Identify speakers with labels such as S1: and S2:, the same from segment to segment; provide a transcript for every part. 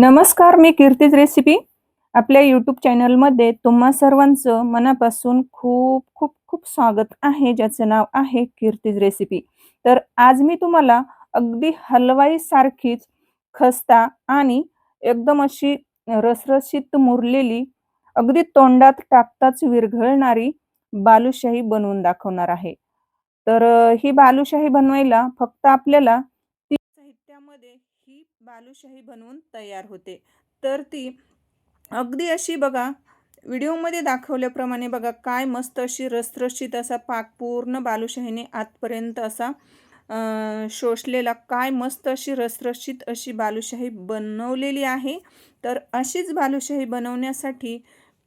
S1: नमस्कार मी कीर्तीज रेसिपी. आपल्या यूट्यूब चॅनलमध्ये तुम्हा सर्वांचं मनापासून खूप खूप खूप स्वागत आहे ज्याचं नाव आहे कीर्तीज रेसिपी. तर आज मी तुम्हाला अगदी हलवाई सारखीच खस्ता आणि एकदम अशी रसरशीत मुरलेली अगदी तोंडात टाकताच विरघळणारी बालुशाही बनवून दाखवणार आहे. तर ही बालुशाही बनवायला फक्त आपल्याला ती साहित्यामध्ये बालुशाही बनवून तयार होते. तर ती अगदी अशी बघा व्हिडिओमध्ये दाखवल्याप्रमाणे बघा काय मस्त अशी रसरशीत असा पाक पूर्ण बालुशाहीने आतपर्यंत असा शोषलेला काय मस्त अशी रसरशीत अशी बालुशाही बनवलेली आहे. तर अशीच बालुशाही बनवण्यासाठी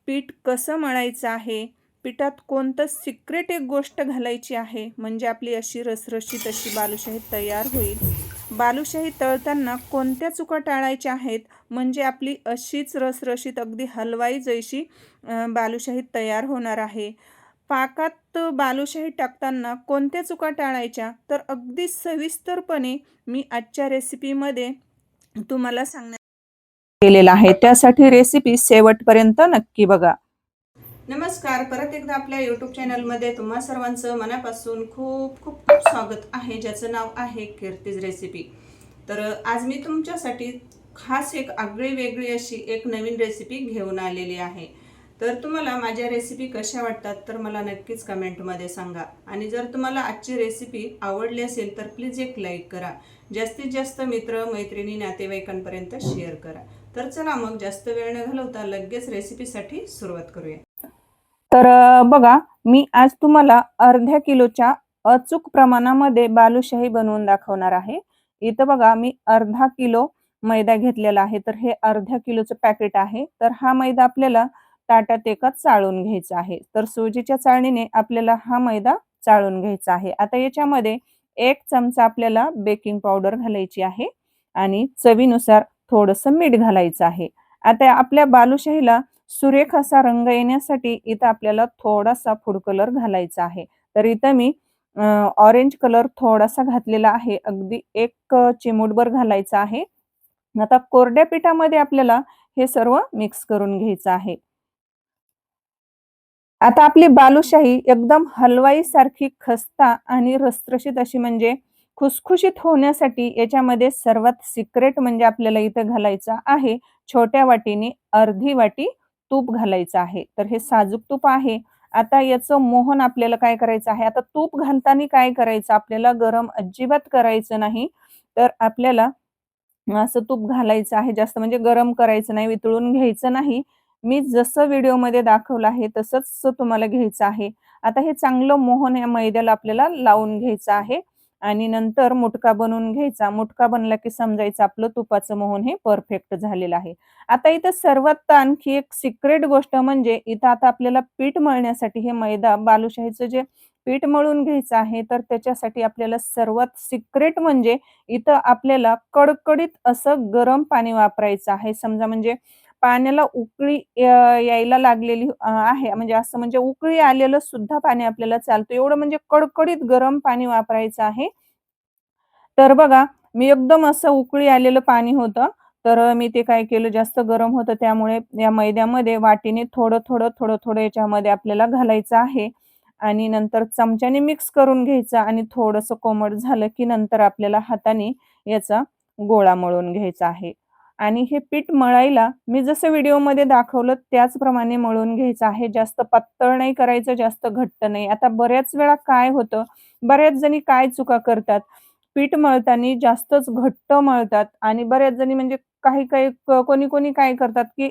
S1: पीठ कसं मळायचं आहे? पिठात कोणतं सिक्रेट एक गोष्ट घालायची आहे? म्हणजे आपली अशी रसरशीत अशी बालुशाही तयार होईल. बालुशाही तळताना कोणत्या चुका टाळायच्या आहेत? म्हणजे आपली अशीच रसरशीत अगदी हलवाई जैशी बालुशाही तयार होणार आहे. पाकात बालुशाही टाकताना कोणत्या चुका टाळायच्या? तर अगदी सविस्तरपणे मी आजच्या रेसिपीमध्ये तुम्हाला सांगण्यात केलेला आहे. त्यासाठी रेसिपी शेवटपर्यंत नक्की बघा. नमस्कार. परत एकदा आपल्या यूट्यूब चॅनलमध्ये तुम्हा सर्वांचं मनापासून खूप खूप खूप स्वागत आहे ज्याचं नाव आहे कीर्तीज रेसिपी तर आज मी तुमच्यासाठी खास एक आगळी वेगळी अशी एक नवीन रेसिपी घेऊन आलेली आहे. तर तुम्हाला माझ्या रेसिपी कशा वाटतात तर मला नक्कीच कमेंटमध्ये सांगा. आणि जर तुम्हाला आजची रेसिपी आवडली असेल तर प्लीज एक लाईक करा. जास्तीत जास्त मित्र मैत्रिणी नातेवाईकांपर्यंत शेअर करा. तर चला मग जास्त वेळ न घालवता लगेच रेसिपीसाठी सुरुवात करूया. तर बघा मी आज तुम्हाला अर्ध्या किलोच्या अचूक प्रमाणामध्ये बालुशाही बनवून दाखवणार आहे. इथं बघा मी अर्धा किलो मैदा घेतलेला आहे. तर हे अर्ध्या किलोचं पॅकेट आहे. तर हा मैदा आपल्याला ताटात एका चाळून घ्यायचा आहे. तर सुजीच्या चाळणीने आपल्याला हा मैदा चाळून घ्यायचा आहे. आता याच्यामध्ये एक चमचा आपल्याला बेकिंग पावडर घालायची आहे आणि चवीनुसार थोडंसं मीठ घालायचं आहे. आता आपल्या बालुशाहीला सुरेख असा रंग येण्यासाठी इथं आपल्याला थोडासा फूड कलर घालायचा आहे. तर इथं मी ऑरेंज कलर थोडासा घातलेला आहे. अगदी एक चिमूटभर घालायचा आहे. आता कोरड्या पिठामध्ये आपल्याला हे सर्व मिक्स करून घ्यायचं आहे. आता आपली बालुशाही एकदम हलवाई सारखी खस्ता आणि रसरशीत अशी म्हणजे खुसखुशीत होण्यासाठी याच्यामध्ये सर्वात सिक्रेट म्हणजे आपल्याला इथं घालायचा आहे. छोट्या वाटीने अर्धी वाटी तूप घालायचं आहे. तर हे साजूक तूप आहे. आता याचं मोहन आपल्याला काय करायचं आहे? आता तूप घालताना काय करायचं? आपल्याला गरम अजिबात करायचं नाही. तर आपल्याला असं तूप घालायचं आहे. जास्त म्हणजे गरम करायचं नाही वितळून घ्यायचं नाही. मी जसं व्हिडिओमध्ये दाखवलं आहे तसंच तुम्हाला घ्यायचं आहे. आता हे चांगलं मोहन या मैद्याला आपल्याला लावून घ्यायचं आहे. आणि नंतर मुटका बनवून घ्यायचा. मुटका बनला की समजायचं आपलं तुपाचं मोहन हे परफेक्ट झालेलं आहे. आता इथं सर्वात आणखी एक सिक्रेट गोष्ट म्हणजे इथं आता आपल्याला पीठ मळण्यासाठी हे मैदा बालुशाहीचं जे पीठ मळून घ्यायचं आहे तर त्याच्यासाठी आपल्याला सर्वात सिक्रेट म्हणजे इथं आपल्याला कडकडीत असं गरम पाणी वापरायचं आहे. समजा म्हणजे पाण्याला उकळी यायला लागलेली आहे. म्हणजे असं म्हणजे उकळी आलेलं सुद्धा पाणी आपल्याला चालतं. एवढं म्हणजे कडकडीत गरम पाणी वापरायचं आहे. तर बघा मी एकदम असं उकळी आलेलं पाणी होतं. तर मी ते काय केलं जास्त गरम होतं. त्यामुळे या मैद्यामध्ये वाटीने थोडं थोडं थोडं थोडं याच्यामध्ये आपल्याला घालायचं आहे. आणि नंतर चमच्याने मिक्स करून घ्यायचं आणि थोडंसं कोमट झालं की नंतर आपल्याला हाताने याचा गोळा मळून घ्यायचा आहे. आणि हे पीठ मळायला मी जसं व्हिडिओमध्ये दाखवलं त्याचप्रमाणे मळून घ्यायचं आहे. जास्त पातळ नाही करायचं जास्त घट्ट नाही. आता बऱ्याच वेळा काय होतं बऱ्याच जणी काय चुका करतात? पीठ मळताना जास्तच घट्ट मळतात आणि बऱ्याच जणी म्हणजे काही काही कोणी कोणी काय करतात की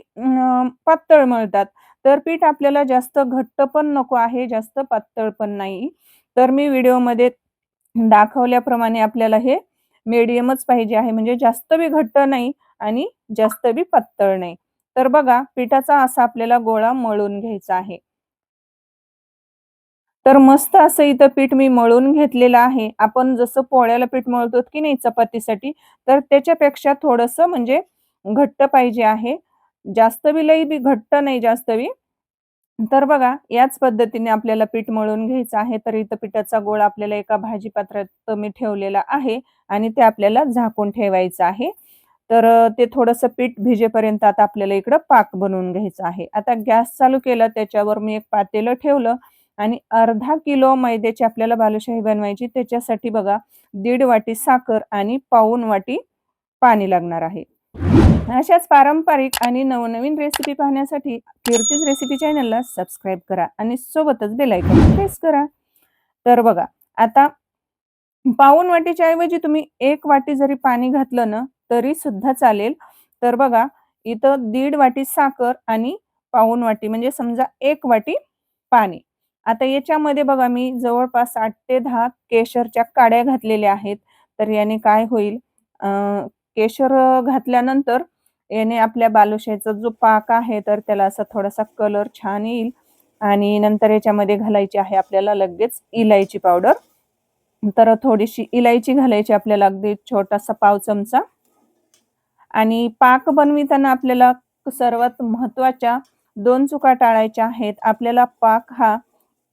S1: पातळ मळतात. तर पीठ आपल्याला जास्त घट्ट पण नको आहे जास्त पातळ पण नाही. तर मी व्हिडिओमध्ये दाखवल्याप्रमाणे आपल्याला हे मीडियमच पाहिजे आहे. म्हणजे जास्त बी घट्ट नाही आणि जास्त बी पातळ नाही. तर बघा पिठाचा असा आपल्याला गोळा मळून घ्यायचा आहे. तर मस्त असं इथं पीठ मी मळून घेतलेलं आहे. आपण जसं पोळ्याला पीठ मळतो की नाही चपातीसाठी तर त्याच्यापेक्षा थोडंसं म्हणजे घट्ट पाहिजे आहे. जास्त बी लई बी घट्ट नाही जास्त बी. तर बघा याच पद्धतीने आपल्याला पीठ मळून घ्यायचं आहे. तर इथं पिठाचा गोळा आपल्याला एका भाजी पात्रात मी ठेवलेला आहे आणि ते आपल्याला झाकून ठेवायचं आहे. तर ते थोडंसं पीठ भिजेपर्यंत आता आपल्याला इकडं पाक बनवून घ्यायचं आहे. आता गॅस चालू केला, त्याच्यावर मी एक पातेलं ठेवलं आणि अर्धा किलो मैद्याची आपल्याला बालुशाही बनवायची. त्याच्यासाठी बघा दीड वाटी साखर आणि पाऊन वाटी पाणी लागणार आहे. अशाच पारंपरिक आणि नवनवीन रेसिपी पाहण्यासाठी कीर्तीज रेसिपी चॅनलला सबस्क्राईब करा आणि सोबतच बेलायकन प्रेस करा. तर बघा आता पाऊण वाटीच्या ऐवजी तुम्ही एक वाटी जरी पाणी घातलं ना, तरी सुद्धा चालेल. तर बघा इथं दीड वाटी साखर आणि पाऊण वाटी म्हणजे समजा एक वाटी पाणी. आता याच्यामध्ये बघा मी जवळपास आठ ते दहा केशरच्या काड्या घातलेल्या आहेत. तर याने काय होईल केशर घातल्यानंतर याने आपल्या बालुशाचा जो पाक आहे, तर त्याला असा थोडासा कलर छान येईल आणि नंतर याच्यामध्ये घालायची आहे आपल्याला लगेच इलायची पावडर. तर थोडीशी इलायची घालायची आपल्याला अगदी छोटासा पाव चमचा. आणि पाक बनविताना आपल्याला सर्वात महत्त्वाच्या दोन चुका टाळायच्या आहेत. आपल्याला पाक हा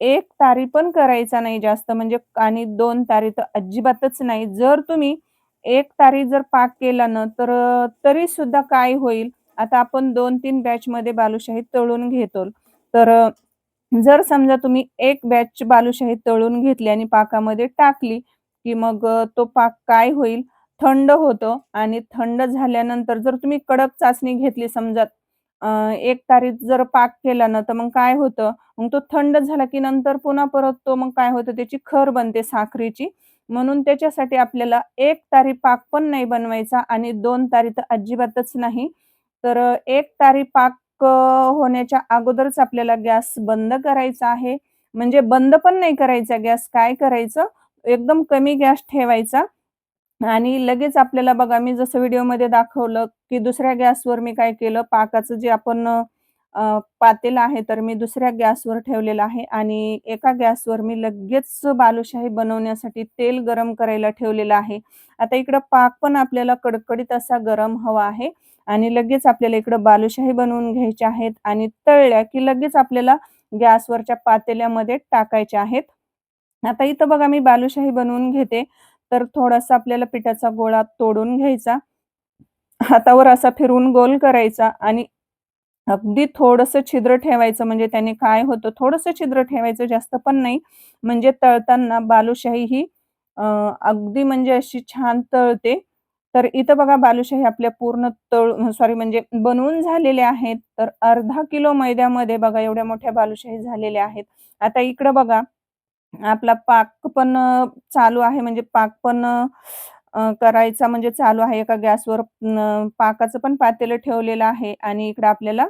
S1: एक तारी पण करायचा नाही जास्त म्हणजे आणि दोन तारी तर अजिबातच नाही. जर तुम्ही एक तारी जर पाक केला ना, तर तरी सुद्धा काय होईल, आता आपण 2-3 बॅचमध्ये बालुशाही तळून घेतो. तर जर समजा तुम्ही एक बॅच बालुशाही तळून घेतली आणि पाकामध्ये टाकली, की मग तो पाक काय होईल, थंड होतं आणि थंड झाल्यानंतर जर तुम्ही कडक चाचणी घेतली समजा एक तारीख जर पाक केला ना, तर मग काय होतं, मग तो थंड झाला की नंतर पुन्हा परत तो मग काय होतं त्याची खर बनते साखरेची. म्हणून त्याच्यासाठी आपल्याला एक तारी पाक पण नाही बनवायचा आणि दोन तारी तर अजिबातच नाही. तर एक तारी पाक होण्याच्या अगोदरच आपल्याला गॅस बंद करायचा आहे. म्हणजे बंद पण नाही करायचा गॅस, काय करायचं, एकदम कमी गॅस ठेवायचा आणि लगेच आपल्याला बघा मी जसं व्हिडिओमध्ये दाखवलं, की दुसऱ्या गॅसवर मी काय केलं, पाकाचं जे आपण पातेल पातेलं आहे, तर मी दुसऱ्या गॅसवर ठेवलेलं आहे आणि एका गॅसवर मी लगेच बालुशाही बनवण्यासाठी तेल गरम करायला ठेवलेलं आहे. आता इकडं पाक पण आपल्याला कडकडीत असा गरम हवा आहे आणि लगेच आपल्याला इकडं बालुशाही बनवून घ्यायच्या आहेत आणि तळल्या की लगेच आपल्याला गॅसवरच्या पातेल्यामध्ये टाकायच्या आहेत. आता इथं बघा मी बालुशाही बनवून घेते. तर थोडासा आपल्याला पिठाचा गोळा तोडून घ्यायचा. हातावर असा फिरून गोल करायचा आणि अगदी थोडंसं छिद्र ठेवायचं म्हणजे त्याने काय होतं, थोडंसं छिद्र ठेवायचं जास्त पण नाही. म्हणजे तळताना बालुशाही ही अगदी म्हणजे अशी छान तळते. तर इथं बघा बालुशाही आपल्या पूर्ण तळ सॉरी म्हणजे बनवून झालेल्या आहेत. तर अर्धा किलो मैद्यामध्ये बघा एवढ्या मोठ्या बालुशाही झालेल्या आहेत. आता इकडं बघा आपला पाक पण चालू आहे म्हणजे पाक पण करायचा म्हणजे चालू आहे. एका गॅसवर पाकाचं पण पातेलं ठेवलेलं आहे आणि इकडं आपल्याला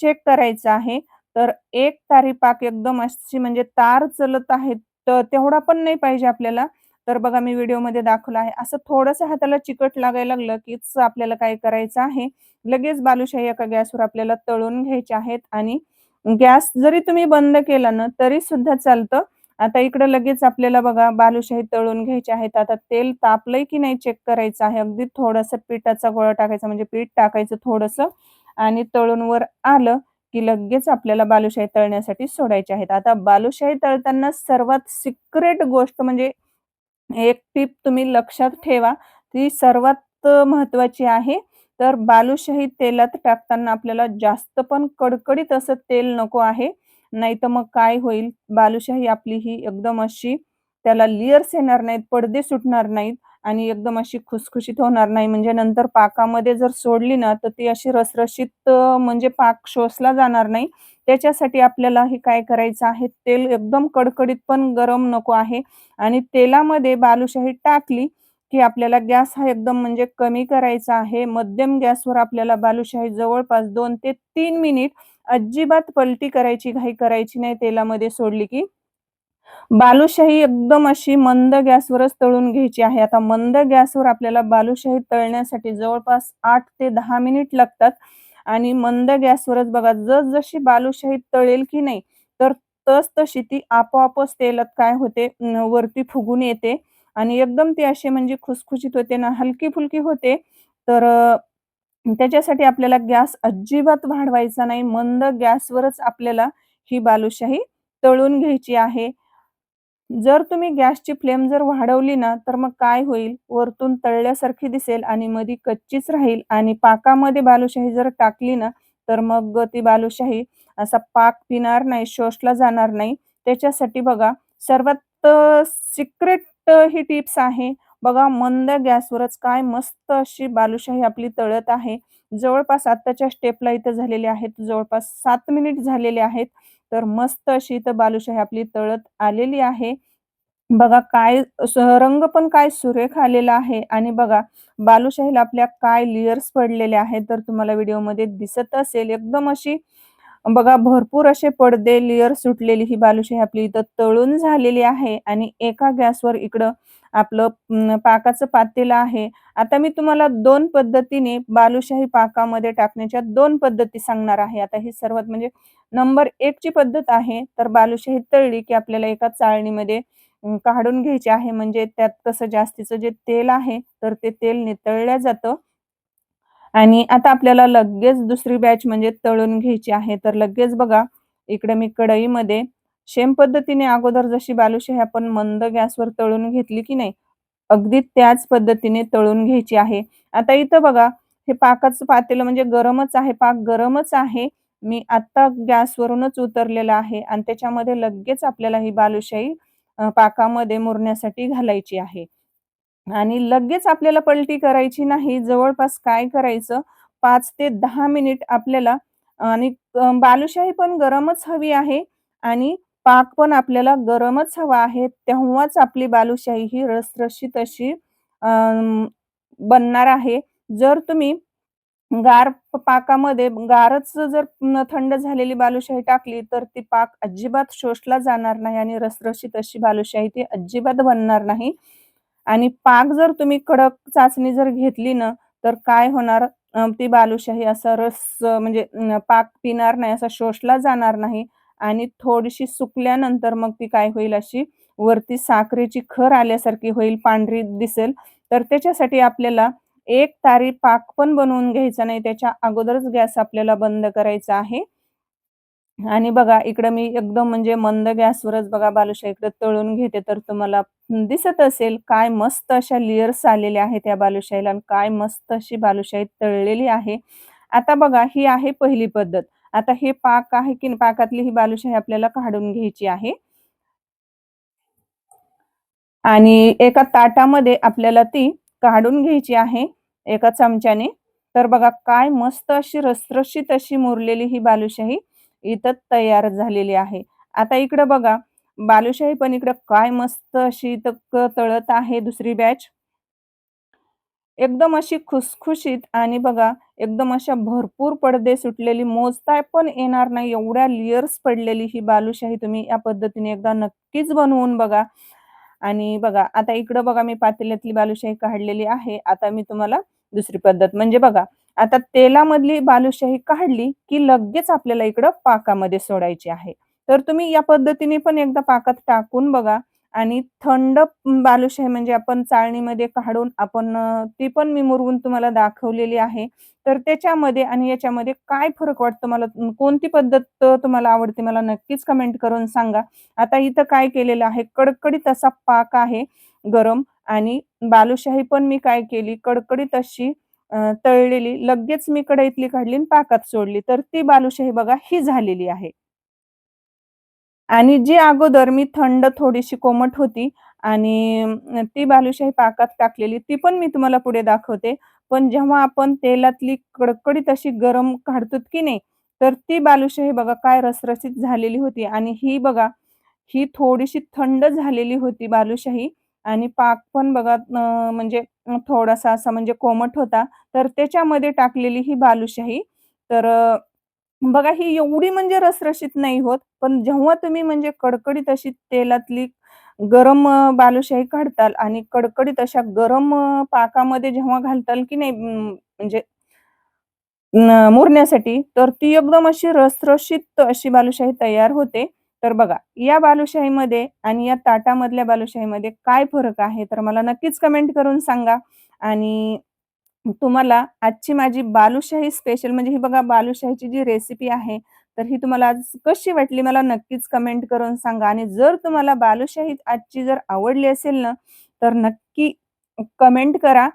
S1: चेक करायचं आहे. तर एक तारी पाक एकदम अशी म्हणजे तार चलत आहे, तर तेवढा पण नाही पाहिजे आपल्याला. तर बघा मी व्हिडिओमध्ये दाखवलं आहे. असं थोडंसं हाताला चिकट लागायला लागलं, कीच आपल्याला काय करायचं आहे, लगेच बालुशाही एका गॅसवर आपल्याला तळून घ्यायचे आहेत आणि गॅस जरी तुम्ही बंद केला ना, तरी सुद्धा चालतं. आता इकडं लगेच आपल्याला बघा बालुशाही तळून घ्यायचे आहेत. आता तेल तापलंय की नाही चेक करायचं आहे. अगदी थोडंसं पिठाचा गोळा टाकायचा म्हणजे पीठ टाकायचं थोडंसं आणि तळून वर आलं, की लगेच आपल्याला बालुशाही तळण्यासाठी सोडायचे आहेत. आता बालुशाही तळताना सर्वात सिक्रेट गोष्ट म्हणजे एक टीप तुम्ही लक्षात ठेवा, ती सर्वात महत्वाची महत्त्वाची आहे. तर बालुशाही तेलात टाकताना आपल्याला जास्त पण कडकडीत असं तेल नको आहे. नाहीतर मग काय होईल, बालुशाही आपली ही एकदम अशी त्याला लिअर्स येणार नाहीत, पडदे सुटणार नाहीत आणि एकदम अशी खुसखुशीत होणार नाही. म्हणजे नंतर पाकामध्ये जर सोडली ना, तर ती अशी रसरशीत म्हणजे पाक शोषला जाणार नाही. त्याच्यासाठी आपल्याला हे काय करायचं आहे, तेल एकदम कडकडीत पण गरम नको आहे आणि तेलामध्ये बालुशाही टाकली, की आपल्याला गॅस हा एकदम म्हणजे कमी करायचा आहे. मध्यम गॅसवर आपल्याला बालुशाही जवळपास दोन ते तीन मिनिट अजिबात पलटी करायची घाई करायची नाही तेलामध्ये सोडली की. बालुशाही एकदम अशी मंद गॅसवरच तळून घ्यायची आहे. आता मंद गॅसवर आपल्याला बालुशाही तळण्यासाठी जवळपास आठ ते दहा मिनिट लागतात आणि मंद गॅसवरच बघा जसजशी बालुशाही तळेल की नाही, तर तसतशी ती आपोआपच तेलात काय होते वरती फुगून येते आणि एकदम ती अशी म्हणजे खुसखुशीत होते ना, हलकी-फुलकी होते. तर त्याच्यासाठी आपल्याला गॅस अजिबात वाढवायचा नाही. मंद गॅसवरच आपल्याला ही बालुशाही तळून घ्यायची आहे. जर तुम्ही गॅसची फ्लेम जर वाढवली ना, तर मग काय होईल, वरतून तळल्यासारखी दिसेल आणि मधी कच्चीच राहील आणि पाकामध्ये बालुशाही जर टाकली ना, तर मग ती बालुशाही असा पाक पिणार नाही, शोषला जाणार नाही. त्याच्यासाठी बघा सर्वात सिक्रेट ही टिप्स आहे. बघा मंद गॅसवरच काय मस्त अशी बालुशाही आपली तळत आहे. जवळपास आत्ताच्या स्टेपला इथं झालेले आहेत जवळपास सात मिनिट झालेले आहेत. तर मस्त अशी इथं बालुशाही आपली तळत आलेली आहे. बघा काय रंग पण काय सुरेख आलेला आहे आणि बघा बालुशाहीला आपल्या काय लेयर्स पडलेले आहेत, तर तुम्हाला व्हिडिओमध्ये दिसत असेल. एकदम अशी बघा भरपूर असे पडदे लेयर सुटलेली ही बालुशाही आपली इथं तळून झालेली आहे आणि एका गॅसवर इकडं आपलं पाकाचं पातेलं आहे. आता मी तुम्हाला दोन पद्धतीने बालुशाही पाकामध्ये टाकण्याच्या दोन पद्धती सांगणार आहे. आता ही सर्वात म्हणजे नंबर 1 ची पद्धत आहे, तर बालुशाही तळली की आपल्याला एका चाळणीमध्ये काढून घ्यायची आहे. म्हणजे त्यात कसं जास्तीचं जे तेल आहे, तर ते तेल नितळल्या जातं. आणि आता आपल्याला लगेच दुसरी बॅच म्हणजे तळून घ्यायची आहे. तर लगेच बघा इकडे मी कढईमध्ये सेम पद्धतीने अगोदर जशी बालुशाही आपण मंद गॅसवर तळून घेतली की नाही, अगदी त्याच पद्धतीने तळून घ्यायची आहे. आता इथं बघा हे पाकाचं पातेलं म्हणजे गरमच आहे, पाक गरमच आहे. मी आत्ता गॅसवरूनच उतरलेला आहे आणि त्याच्यामध्ये लगेच आपल्याला ही बालुशाही पाकामध्ये मुरण्यासाठी घालायची आहे. आणि लगेच आपल्याला पलटी करायची नाही. जवळपास काय करायचं पाच ते दहा मिनिट आपल्याला आणि बालुशाही पण गरमच हवी आहे आणि पाक पण आपल्याला गरमच हवा आहे. तेव्हाच आपली बालुशाही ही रसरशीत अशी बनणार आहे. जर तुम्ही गार पाकामध्ये गारच जर थंड झालेली बालुशाही टाकली, तर ती पाक अजिबात शोषला जाणार नाही आणि रसरशीत अशी बालुशाही ती अजिबात बनणार नाही. आणि पाक जर तुम्ही कडक चाचणी जर घेतली ना, तर काय होणार ती बालुशाही असा रस म्हणजे पाक पिणार नाही, असा शोषला जाणार नाही आणि थोडीशी सुकल्यानंतर मग ती काय होईल अशी वरती साखरेची खर आल्यासारखी होईल, पांढरी दिसेल. तर त्याच्यासाठी आपल्याला एक तारी पाक पण बनवून घ्यायचा नाही. त्याच्या अगोदरच गॅस आपल्याला बंद करायचा आहे. आणि बघा इकडं मी एकदम म्हणजे मंद गॅसवरच बघा बालुशाही इकडे तळून घेते, तर तुम्हाला दिसत असेल काय मस्त अशा लिअर्स आलेल्या आहेत या बालुशाहीला आणि काय मस्त अशी बालुशाही तळलेली आहे. आता बघा ही आहे पहिली पद्धत. आता हे पाक आहे की पाकातली ही बालुशाही आपल्याला काढून घ्यायची आहे. आणि एका ताटामध्ये आपल्याला ती काढून घ्यायची आहे एका चमच्याने. तर बघा काय मस्त अशी रसरशीत अशी मुरलेली ही बालुशाही इथं तयार झालेली आहे. आता इकडं बघा बालुशाही पण इकडं काय मस्त अशी इथं तळत आहे दुसरी बॅच. एकदम अशी खुसखुशीत आणि बघा एकदम अशा भरपूर पडदे सुटलेली मोजताय पण येणार नाही एवढ्या लेयर्स पडलेली ही बालुशाही तुम्ही या पद्धतीने एकदा नक्कीच बनवून बघा. आणि बघा आता इकडं बघा मी पातेल्यातली बालुशाही काढलेली आहे. आता मी तुम्हाला दुसरी पद्धत म्हणजे बघा आता तेलामधली बालुशाही काढली, की लगेच आपल्याला इकडं पाकामध्ये सोडायची आहे. तर तुम्ही या पद्धतीने पण एकदा पाकात टाकून बघा आणि थंड बालुशाही म्हणजे आपण चाळणीमध्ये काढून आपण ती पण मी मुरवून तुम्हाला दाखवलेली आहे. तर त्याच्यामध्ये आणि याच्यामध्ये काय फरक वाटतो मला कोणती पद्धत तुम्हाला आवडते मला नक्कीच कमेंट करून सांगा. आता इथं काय केलेलं आहे कडकडीत असा पाक आहे गरम आणि बालुशाही पण मी काय केली कडकडीत अशी तळलेली लगेच मी कढईतली काढली आणि पाकात सोडली. तर ती बालुशाही बघा ही झालेली आहे. आणि जी अगोदर मी थंड थोडीशी कोमट होती आणि ती बालुशाही पाकात टाकलेली, ती पण मी तुम्हाला पुढे दाखवते. पण जेव्हा आपण तेलातली कडकडीत अशी गरम काढतो की नाही, तर ती बालुशाही बघा काय रसरसीत झालेली होती आणि ही बघा, ही थोडीशी थंड झालेली होती बालुशाही आणि पाक पण बघा म्हणजे थोडासा असा म्हणजे कोमट होता. तर त्याच्यामध्ये टाकलेली ही बालुशाही तर बघा ही एवढी म्हणजे रसरशीत नाही होत. पण जेव्हा तुम्ही म्हणजे कडकडीत अशी तेलातली गरम बालुशाही काढताल आणि कडकडीत अशा गरम पाकामध्ये जेव्हा घालताल की नाही म्हणजे मुरण्यासाठी, तर ती एकदम अशी रसरशीत अशी बालुशाही तयार होते. तर बघा, या बालुशाहीमध्ये आणि या ताटामधल्या बालुशाहीमध्ये काय फरक आहे? तर मला नक्कीच कमेंट करून सांगा. आणि तुम्हाला आजची माझी बालुशाही स्पेशल म्हणजे ही बघा बालुशाहीची जी रेसिपी आहे, तर ही तुम्हाला आज कशी वाटली मला नक्कीच कमेंट करून सांगा आणि जर तुम्हाला बालुशाही आजची जर आवडली असेल ना, तर नक्की कमेंट करा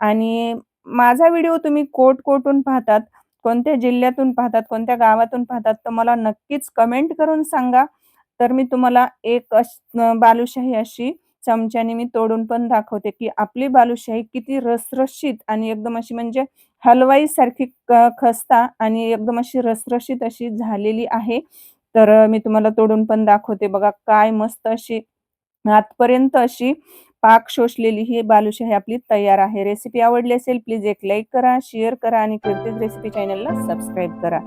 S1: आणि माझा व्हिडिओ तुम्ही कोट कोटून पाहतात, कोणत्या जिल्ह्यातून पाहतात, कोणत्या गावातून पाहतात, तर मला नक्कीच कमेंट करून सांगा. तर मी तुम्हाला एक अश बालुशाही अशी चमच्याने मी तोडून पण दाखवते, की आपली बालुशाही किती रसरशीत आणि एकदम अशी म्हणजे हलवाई सारखी खस्ता आणि एकदम अशी रसरशीत अशी झालेली आहे. तर मी तुम्हाला तोडून पण दाखवते बघा काय मस्त अशी आतपर्यंत अशी पाक शोषलेली ही बालुशाही आपली तयार आहे. रेसिपी आवडली असेल प्लीज एक लाईक करा, शेअर करा आणि कीर्तीज रेसिपी चॅनलला सबस्क्राईब करा.